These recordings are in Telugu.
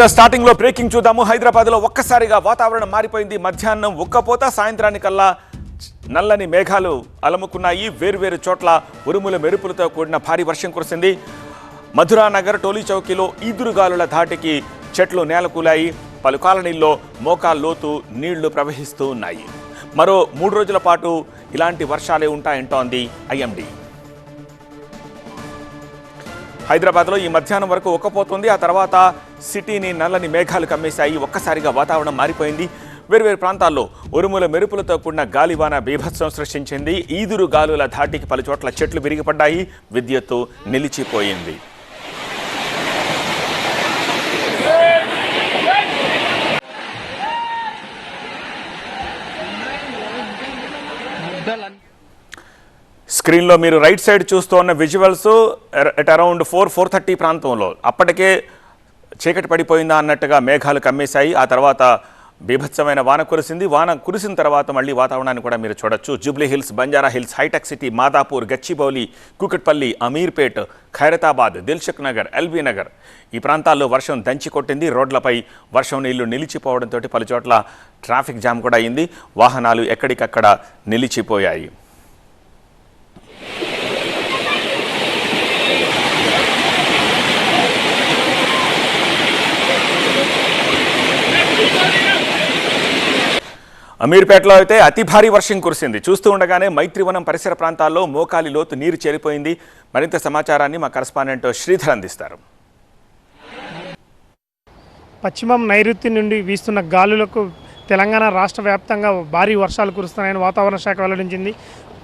స్టార్టింగ్లో బ్రేకింగ్ చూద్దాము. హైదరాబాద్లో ఒక్కసారిగా వాతావరణం మారిపోయింది. మధ్యాహ్నం ఒక్కపోత సాయంత్రానికల్లా నల్లని మేఘాలు అలముకున్నాయి. వేర్వేరు చోట్ల ఉరుముల మెరుపులతో కూడిన భారీ వర్షం కురిసింది. మధురానగర్ టోలీ చౌకీలో ఈదురుగాలుల ధాటికి చెట్లు నేలకూలాయి. పలు కాలనీల్లో మోకాల్ లోతు నీళ్ళు ప్రవహిస్తూ ఉన్నాయి. మరో మూడు రోజుల పాటు ఇలాంటి వర్షాలే ఉంటాయంటోంది ఐఎండీ హైదరాబాద్లో ఈ మధ్యాహ్నం వరకు ఒక్కపోతుంది ఆ తర్వాత సిటీని నల్లని మేఘాలు కమ్మేశాయి. ఒక్కసారిగా వాతావరణం మారిపోయింది. వేర్వేరు ప్రాంతాల్లో ఉరుముల మెరుపులతో కూడిన గాలివాన బీభత్సం సృష్టించింది. ఈదురు గాలుల ధాటికి పలు చోట్ల చెట్లు విరిగిపడ్డాయి. విద్యుత్తు నిలిచిపోయింది. స్క్రీన్లో మీరు రైట్ సైడ్ చూస్తూ ఉన్న visuals at around four four thirty ప్రాంతంలో. అప్పటికే చీకటి పడిపోయిందా అన్నట్టుగా మేఘాలు కమ్మేశాయి. ఆ తర్వాత బీభత్సమైన వాన కురిసింది. వాన కురిసిన తర్వాత మళ్ళీ వాతావరణాన్ని కూడా మీరు చూడొచ్చు. Jubilee hills Banjara hills hitech city Madhapur Gachibowli Kukatpally Ameerpet Khairatabad దిల్షక్ Nagar LB Nagar ఈ ప్రాంతాల్లో వర్షం దంచి కొట్టింది. రోడ్లపై వర్షం నీళ్ళు నిలిచిపోవడంతో పలుచోట్ల ట్రాఫిక్ జామ్ కూడా అయింది. వాహనాలు ఎక్కడికక్కడ నిలిచిపోయాయి. అమీర్పేటలో అయితే అతి భారీ వర్షం కురిసింది. చూస్తూ ఉండగానే మైత్రివనం పరిసర ప్రాంతాల్లో మోకాలి లోతు నీరు చేరిపోయింది. మరింత సమాచారాన్ని మా కరస్పాండెంట్ శ్రీధర్ అందిస్తారు. పశ్చిమం నైరుతి నుండి వీస్తున్న గాలులకు తెలంగాణ రాష్ట్ర వ్యాప్తంగా భారీ వర్షాలు కురుస్తున్నాయని వాతావరణ శాఖ వెల్లడించింది.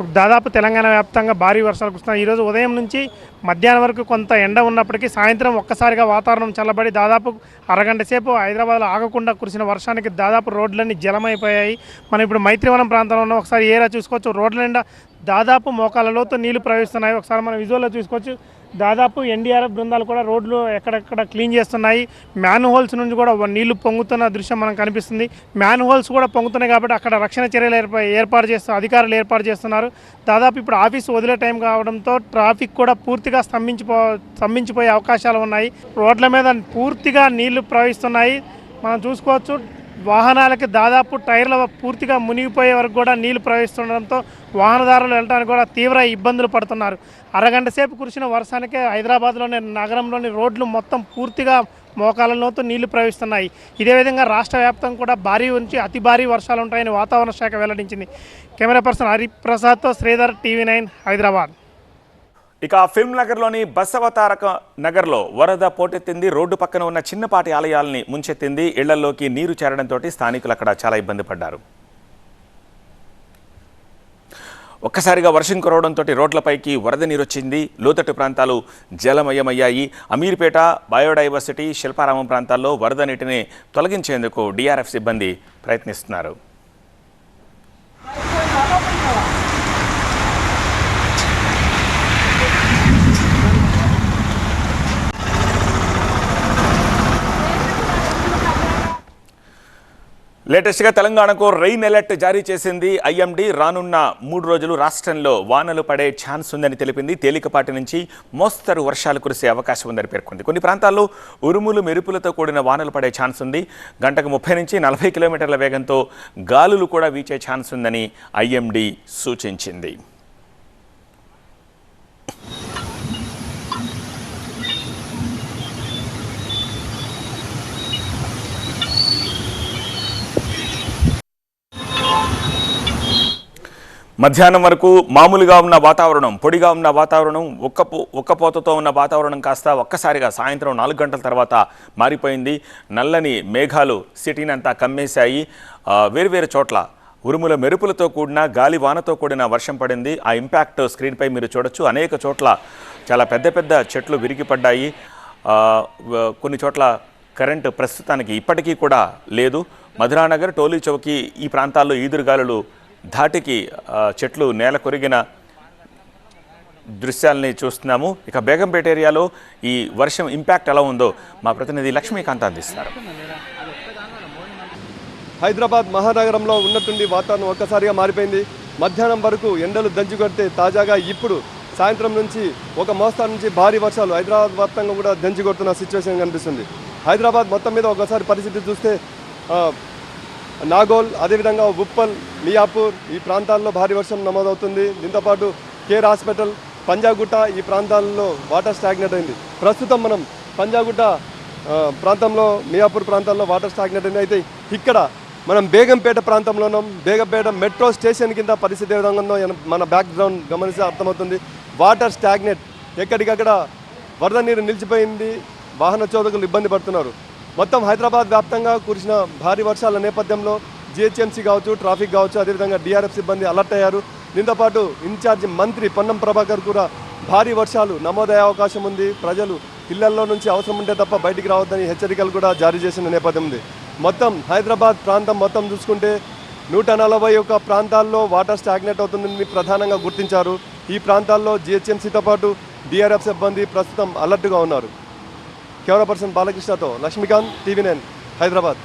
దాదాపు తెలంగాణ వ్యాప్తంగా భారీ వర్షాలు కురుస్తున్నాయి ఈరోజు ఉదయం నుంచి మధ్యాహ్నం వరకు కొంత ఎండ ఉన్నప్పటికీ సాయంత్రం ఒక్కసారిగా వాతావరణం చల్లబడి దాదాపు అరగంట సేపు హైదరాబాద్లో ఆగకుండా కురిసిన వర్షానికి దాదాపు రోడ్లన్నీ జలమైపోయాయి. మనం ఇప్పుడు మైత్రివనం ప్రాంతంలో ఉన్న. ఒకసారి ఏరా చూసుకోవచ్చు. రోడ్ల నిండా దాదాపు మోకాల లోతు నీళ్ళు ప్రవహిస్తున్నాయి. ఒకసారి మనం విజువల్లో చూసుకోవచ్చు. దాదాపు ఎన్డీఆర్ఎఫ్ బృందాలు కూడా రోడ్లు ఎక్కడెక్కడ క్లీన్ చేస్తున్నాయి. మ్యాన్ హోల్స్ నుంచి కూడా నీళ్ళు పొంగుతున్న దృశ్యం మనకు కనిపిస్తుంది. మ్యాన్ హోల్స్ కూడా పొంగుతున్నాయి కాబట్టి అక్కడ రక్షణ చర్యలు ఏర్పాటు చేస్తూ అధికారులు ఏర్పాటు చేస్తున్నారు. దాదాపు ఇప్పుడు ఆఫీస్ వదిలే టైం కావడంతో ట్రాఫిక్ కూడా పూర్తిగా స్తంభించిపో స్తంభించిపోయే అవకాశాలు ఉన్నాయి. రోడ్ల మీద పూర్తిగా నీళ్ళు ప్రవహిస్తున్నాయి. మనం చూసుకోవచ్చు వాహనాలకి దాదాపు టైర్ల పూర్తిగా మునిగిపోయే వరకు కూడా నీళ్ళు ప్రవహిస్తుండడంతో వాహనదారులు వెళ్ళడానికి కూడా తీవ్ర ఇబ్బందులు పడుతున్నారు. అరగంట సేపు కురిసిన వర్షానికే హైదరాబాద్లోని నగరంలోని రోడ్లు మొత్తం పూర్తిగా మోకాలలోతో నీళ్ళు ప్రవహిస్తున్నాయి. ఇదే విధంగా రాష్ట్ర వ్యాప్తం కూడా భారీ నుంచి అతి భారీ వర్షాలు ఉంటాయని వాతావరణ శాఖ వెల్లడించింది. కెమెరా పర్సన్ హరిప్రసాద్తో శ్రీధర్ టీవీ నైన్ హైదరాబాద్. ఇక ఫిల్మ్ నగర్లోని బసవతారక నగర్లో వరద పోటెత్తింది. రోడ్డు పక్కన ఉన్న చిన్నపాటి ఆలయాల్ని ముంచెత్తింది. ఇళ్ళలోకి నీరు చేరడంతో స్థానికులు అక్కడ చాలా ఇబ్బంది పడ్డారు. ఒక్కసారిగా వర్షం కురవడంతో రోడ్లపైకి వరద నీరు వచ్చింది. లోతట్టు ప్రాంతాలు జలమయమయ్యాయి. అమీర్పేట బయోడైవర్సిటీ శిల్పారామం ప్రాంతాల్లో వరద నీటిని తొలగించేందుకు డిఆర్ఎఫ్ సిబ్బంది ప్రయత్నిస్తున్నారు. లేటెస్ట్గా తెలంగాణకు రెయిన్ అలర్ట్ జారీ చేసింది ఐఎండీ. రానున్న మూడు రోజులు రాష్ట్రంలో వానలు పడే ఛాన్స్ ఉందని తెలిపింది. తేలికపాటి నుంచి మోస్తరు వర్షాలు కురిసే అవకాశం ఉందని పేర్కొంది. కొన్ని ప్రాంతాల్లో ఉరుములు మెరుపులతో కూడిన వానలు పడే ఛాన్స్ ఉంది. గంటకు ముప్పై నుంచి నలభై కిలోమీటర్ల వేగంతో గాలులు కూడా వీచే ఛాన్స్ ఉందని ఐఎండీ సూచించింది. మధ్యాహ్నం వరకు మామూలుగా ఉన్న వాతావరణం పొడిగా ఉన్న వాతావరణం ఒక్క ఒక్కపోతతో ఉన్న వాతావరణం కాస్త ఒక్కసారిగా సాయంత్రం నాలుగు గంటల తర్వాత మారిపోయింది. నల్లని మేఘాలు సిటీని అంతా కమ్మేశాయి వేరువేరు చోట్ల ఉరుముల మెరుపులతో కూడిన గాలి వానతో కూడిన వర్షం పడింది. ఆ ఇంపాక్ట్ స్క్రీన్పై మీరు చూడొచ్చు. అనేక చోట్ల చాలా పెద్ద పెద్ద చెట్లు విరిగిపడ్డాయి. కొన్ని చోట్ల కరెంటు ప్రస్తుతానికి ఇప్పటికీ కూడా లేదు. మధురానగర్ టోలీ చౌకి ఈ ప్రాంతాల్లో ఈదురుగాలులు ధాటికి చెట్లు నేల కొరిగిన దృశ్యాలని చూస్తున్నాము. ఇక బేగంపేట ఏరియాలో ఈ వర్షం ఇంపాక్ట్ ఎలా ఉందో మా ప్రతినిధి లక్ష్మీకాంత్ అందిస్తారు. హైదరాబాద్ మహానగరంలో ఉన్నట్టుండి వాతావరణం ఒక్కసారిగా మారిపోయింది. మధ్యాహ్నం వరకు ఎండలు దంచుకొడితే తాజాగా ఇప్పుడు సాయంత్రం నుంచి ఒక మోస్తరు నుంచి భారీ వర్షాలు హైదరాబాద్ వ్యాప్తంగా కూడా దంచి కొడుతున్న సిచ్యువేషన్ కనిపిస్తుంది. హైదరాబాద్ మొత్తం మీద ఒకసారి పరిస్థితి చూస్తే నాగోల్ అదేవిధంగా ఉప్పల్ మియాపూర్ ఈ ప్రాంతాల్లో భారీ వర్షం నమోదవుతుంది. దీంతోపాటు కేర్ హాస్పిటల్ పంజాగుట్ట ఈ ప్రాంతాల్లో వాటర్ స్టాగ్నెట్ అయింది. ప్రస్తుతం మనం పంజాగుట్ట ప్రాంతంలో మియాపూర్ ప్రాంతాల్లో వాటర్ స్టాగ్నెట్ అయింది. అయితే ఇక్కడ మనం బేగంపేట ప్రాంతంలో ఉన్నాం. బేగంపేట మెట్రో స్టేషన్ కింద పరిస్థితి ఏ విధంగా ఉందో మన బ్యాక్గ్రౌండ్ గమనిస్తే అర్థమవుతుంది. వాటర్ స్టాగ్నెట్ ఎక్కడికక్కడ వరద నీరు నిలిచిపోయింది. వాహన చోదకులు ఇబ్బంది పడుతున్నారు. మొత్తం హైదరాబాద్ వ్యాప్తంగా కురిసిన భారీ వర్షాల నేపథ్యంలో జిహెచ్ఎంసీ కావచ్చు ట్రాఫిక్ కావచ్చు అదేవిధంగా డిఆర్ఎఫ్ సిబ్బంది అలర్ట్ అయ్యారు. దీంతోపాటు ఇన్ఛార్జ్ మంత్రి పొన్నం ప్రభాకర్ కూడా భారీ వర్షాలు నమోదయ్యే అవకాశం ఉంది. ప్రజలు ఇళ్ళల్లో నుంచి అవసరం ఉంటే తప్ప బయటికి రావద్దని హెచ్చరికలు కూడా జారీ చేసిన నేపథ్యం ఉంది. మొత్తం హైదరాబాద్ ప్రాంతం మొత్తం చూసుకుంటే నూట నలభై ఒక్క ప్రాంతాల్లో వాటర్ స్టాగ్నేట్ అవుతుందని ప్రధానంగా గుర్తించారు. ఈ ప్రాంతాల్లో జిహెచ్ఎంసీతో పాటు డిఆర్ఎఫ్ సిబ్బంది ప్రస్తుతం అలర్ట్గా ఉన్నారు. కెమెరా పర్సన్ బాలకృష్ణతో లక్ష్మీకాంత్ టీవీ నైన్ హైదరాబాద్.